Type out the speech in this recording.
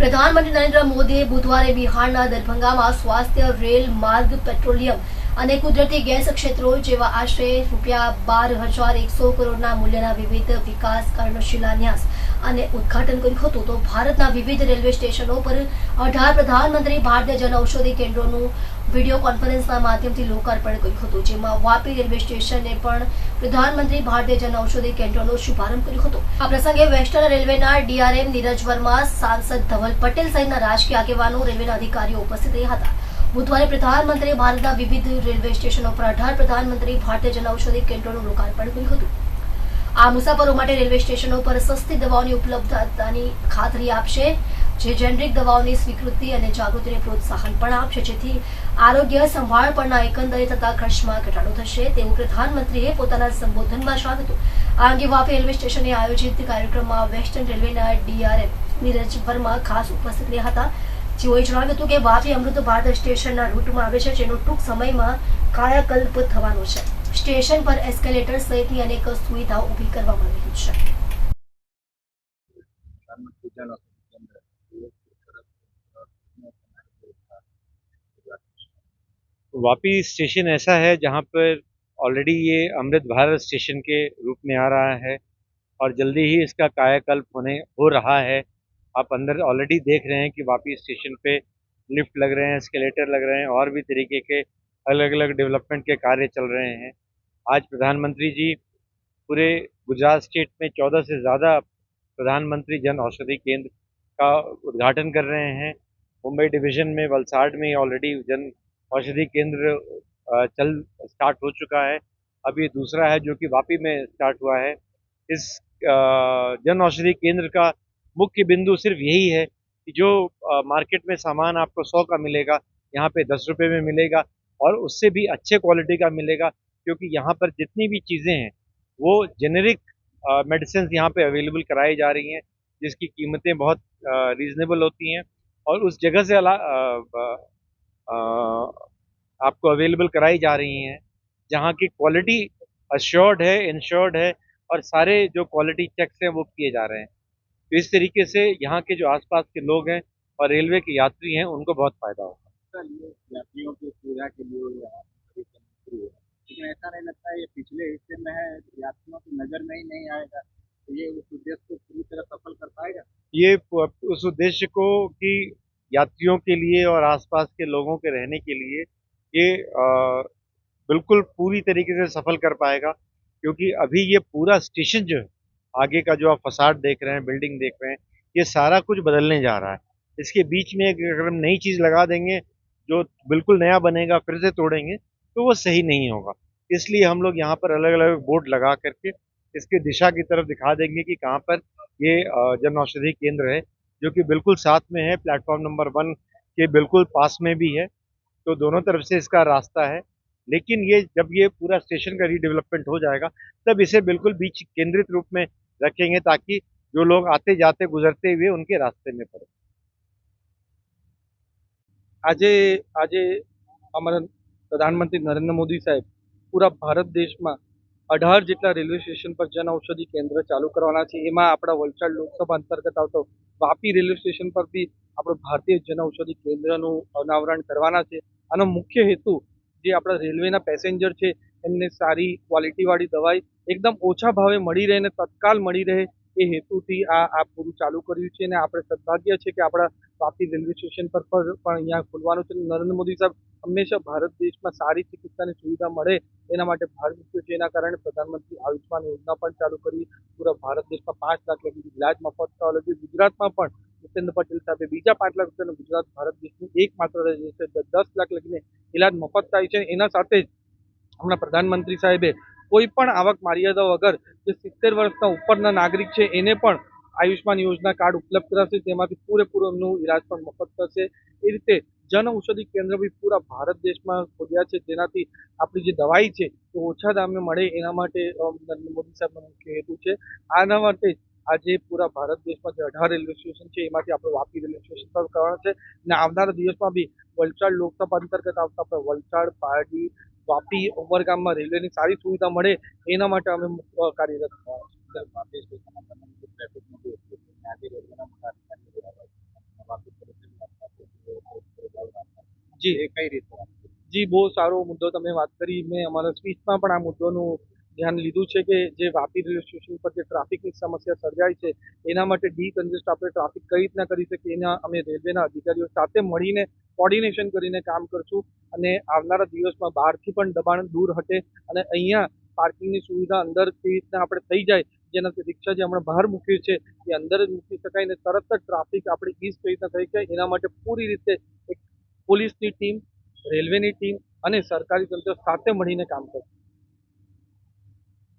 પ્રધાનમંત્રી નરેન્દ્ર મોદીએ બુધવારે બિહારના દરભંગામાં સ્વાસ્થ્ય રેલ માર્ગ પેટ્રોલિયમ અને કુદરતી ગેસ ક્ષેત્રો જેવા આશરે રૂપિયા બાર હજાર એકસો કરોડના મૂલ્યના વિવિધ વિકાસ કાર્યનો શિલાન્યાસ અને ઉદ્ઘાટન કર્યું હતું. તો ભારતના વિવિધ રેલવે સ્ટેશનો પર અઢાર પ્રધાનમંત્રી ભારતીય જન ઔષધિ કેન્દ્રોનું વીડિયો કોન્ફરન્સના માધ્યમથી લોકાર્પણ કર્યું હતું, જેમાં વાપી રેલવે સ્ટેશને પણ પ્રધાનમંત્રી ભારતીય જન ઔષધિ કેન્દ્રનો શુભારંભ કર્યો હતો. આ પ્રસંગે વેસ્ટર્ન રેલવેના ડીઆરએમ નીરજ વર્મા, સાંસદ ધવલ પટેલ સહિતના રાજકીય આગેવાનો, રેલવેના અધિકારીઓ ઉપસ્થિત રહ્યા હતા. બુધવારે પ્રધાનમંત્રીએ ભારતના વિવિધ રેલવે સ્ટેશનો પર અઢાર પ્રધાનમંત્રી ભારતીય જનઔષધિ કેન્દ્રોનું લોકાર્પણ કર્યું હતું. આ મુસાફરો માટે રેલવે સ્ટેશનો પર સસ્તી દવાઓની ઉપલબ્ધતાની ખાતરી આપશે, જે જેનરિક દવાઓની સ્વીકૃતિ અને જાગૃતિને પ્રોત્સાહન પણ આપશે, જેથી આરોગ્ય સંભાળ પરના એકંદરે થતા ખર્ચમાં ઘટાડો થશે. તેવું પ્રધાનમંત્રીએ પોતાના સંબોધનમાં જણાવ્યું હતું. આ અંગે વાપી રેલવે સ્ટેશને આયોજિત કાર્યક્રમમાં વેસ્ટર્ન રેલવેના ડીઆરએમ નીરજ વર્મા ખાસ ઉપસ્થિત રહ્યા હતા. જેઓએ જણાવ્યું હતું કે વાપી અમૃત ભારત સ્ટેશનના રૂટમાં આવે છે જેનો ટૂંક સમયમાં કાયાકલ્પ થવાનો છે સ્ટેશન પર એસ્કેલેટર સહિતની અનેક સુવિધાઓ ઊભી કરવામાં આવી છે प्रधानमंत्री जन औषधि केंद्र ये तरफ वापी स्टेशन ऐसा है जहाँ पर ऑलरेडी ये अमृत भारत स्टेशन के रूप में आ रहा है और जल्दी ही इसका कायाकल्प होने हो रहा है आप अंदर ऑलरेडी देख रहे हैं कि वापी स्टेशन पे लिफ्ट लग रहे हैं स्केलेटर लग रहे हैं और भी तरीके के अलग अलग डेवलपमेंट के कार्य चल रहे हैं। आज प्रधानमंत्री जी पूरे गुजरात स्टेट में चौदह से ज़्यादा प्रधानमंत्री जन औषधि केंद्र का उद्घाटन कर रहे हैं। मुंबई डिवीज़न में, वलसाड़ में ऑलरेडी जन औषधि केंद्र चल स्टार्ट हो चुका है। अब ये दूसरा है जो कि वापी में स्टार्ट हुआ है। इस जन औषधि केंद्र का मुख्य बिंदु सिर्फ़ यही है कि जो मार्केट में सामान आपको सौ का मिलेगा यहाँ पे दस रुपये में मिलेगा और उससे भी अच्छे क्वालिटी का मिलेगा क्योंकि यहाँ पर जितनी भी चीज़ें हैं वो जेनेरिक मेडिसिन यहाँ पे अवेलेबल कराई जा रही हैं जिसकी कीमतें बहुत रीजनेबल होती हैं और उस जगह से अला अ, अ, आपको अवेलेबल कराई जा रही हैं जहाँ की क्वालिटी अश्योर्ड है इंश्योर्ड है और सारे जो क्वालिटी चेक्स हैं वो किए जा रहे हैं। तो इस तरीके से यहाँ के जो आसपास के लोग हैं और रेलवे के यात्री हैं उनको बहुत फ़ायदा होगा। यात्रियों की सुविधा के लिए लेकिन ऐसा नहीं लगता है ये पिछले हिस्से में है यात्रियों की नज़र में ही नहीं आएगा। तो ये उस उद्देश्य को पूरी तरह सफल कर पाएगा? ये उस उद्देश्य को कि यात्रियों के लिए और आसपास के लोगों के रहने के लिए ये अ, बिल्कुल पूरी तरीके से सफल कर पाएगा। क्योंकि अभी ये पूरा स्टेशन जो है आगे का जो आप फसाड देख रहे हैं, बिल्डिंग देख रहे हैं, ये सारा कुछ बदलने जा रहा है। इसके बीच में अगर हम नई चीज़ लगा देंगे, जो बिल्कुल नया बनेगा, फिर से तोड़ेंगे तो वो सही नहीं होगा। इसलिए हम लोग यहाँ पर अलग अलग बोर्ड लगा करके इसके दिशा की तरफ़ दिखा देंगे कि कहाँ पर ये जन औषधि केंद्र है, जो कि बिल्कुल साथ में है, प्लेटफॉर्म नंबर वन के बिल्कुल पास में भी है तो दोनों तरफ़ से इसका रास्ता है। लेकिन ये, जब ये पूरा स्टेशन का रीडेवलपमेंट हो जाएगा, तब इसे बिल्कुल बीच केंद्रित रूप में रखेंगे ताकि जो लोग आते जाते गुजरते हुए उनके रास्ते में पड़े આજે આજે અમારા પ્રધાનમંત્રી નરેન્દ્ર મોદી સાહેબ પૂરા ભારત દેશમાં અઢાર જેટલા રેલવે સ્ટેશન પર જન ઔષધિ કેન્દ્ર ચાલુ કરવાના છે એમાં આપણા વલસાડ લોકસભા અંતર્ગત આવતો વાપી રેલવે સ્ટેશન પર બી આપણું ભારતીય જન ઔષધિ કેન્દ્રનું અનાવરણ કરવાના છે આનો મુખ્ય હેતુ જે આપણા રેલવેના પેસેન્જર છે, એમને સારી ક્વોલિટીવાળી દવાઈ એકદમ ઓછા ભાવે મળી રહે અને તત્કાલ મળી રહે એ હેતુથી આ આ પૂરું ચાલુ કર્યું છે. અને આપણે સદભાગ્ય છે કે આપણા વાપી રેલવે સ્ટેશન પર પણ અહીંયા ખોલવાનું છે. નરેન્દ્ર મોદી સાહેબ હંમેશા ભારત દેશમાં સારી ચિકિત્સાની સુવિધા મળે એના માટે ભાર મૂક્યો છે. એના કારણે પ્રધાનમંત્રી આયુષ્માન યોજના પણ ચાલુ કરી. પૂરા ભારત દેશમાં પાંચ લાખ લગી ઇલાજ મફત થવા લાગ્યું. ગુજરાતમાં પણ ભૂપેન્દ્ર પટેલ સાથે બીજા પાંચ લાખ રૂપિયાનો ગુજરાત, ભારત દેશનું એકમાત્ર રાજ્ય દસ લાખ લગીને ઇલાજ મફત થાય છે. એના સાથે જ હમણાં પ્રધાનમંત્રી સાહેબે કોઈ પણ આવક મર્યાદા વગર જે સિત્તેર વર્ષના ઉપરના નાગરિક છે, એને પણ આયુષ્માન યોજના કાર્ડ ઉપલબ્ધ કરાશે. તેમાંથી પૂરેપૂરો એમનું ઇલાજ પણ મફત થશે. એ રીતે જન ઔષધિ કેન્દ્ર બી પૂરા ભારત દેશમાં ખોલ્યા છે. જેનાથી આપણી જે દવાઈ છે તે ઓછા દામે મળે. એના માટે નરેન્દ્ર મોદી સાહેબનો મુખ્ય હેતુ છે. આના માટે આજે પૂરા ભારત દેશમાં જે અઢાર રેલવે સ્ટેશન છે, એમાંથી આપણે વાપી રેલવે સ્ટેશન પર કરવાના છે. અને આવનારા દિવસમાં બી વલસાડ લોકસભા અંતર્ગત આવતા આપણે વલસાડ, પારડી, વાપી, ઉમરગામમાં રેલવેની સારી સુવિધા મળે એના માટે અમે કાર્યરત થવાના છે. જી કઈ રીતે? જી, બહુ સારો મુદ્દો તમે વાત કરી. મેં અમારા સ્પીચમાં પણ આ મુદ્દોનું ધ્યાન લીધું છે કે જે વાપી રેલવે સ્ટેશન પર જે ટ્રાફિકની સમસ્યા સર્જાય છે, એના માટે ડી કન્જેસ્ટ આપણે ટ્રાફિક કઈ રીતના કરી શકીએ? એના અમે રેલવેના અધિકારીઓ સાથે મળીને કોર્ડિનેશન કરીને કામ કરશું અને આવનારા દિવસમાં બહારથી પણ દબાણ દૂર હટે અને અહીંયા પાર્કિંગની સુવિધા અંદર કેવી રીતના આપણે થઈ જાય જેનાથી રિક્ષા જે હમણાં બહાર મૂકી છે એ અંદર જ મૂકી શકાય ને તરત જ ટ્રાફિક આપણી ઈઝ કઈ રીતના થઈ જાય એના માટે પૂરી રીતે એક પોલીસની ટીમ, રેલવેની ટીમ અને સરકારી તંત્ર સાથે મળીને કામ કરશે.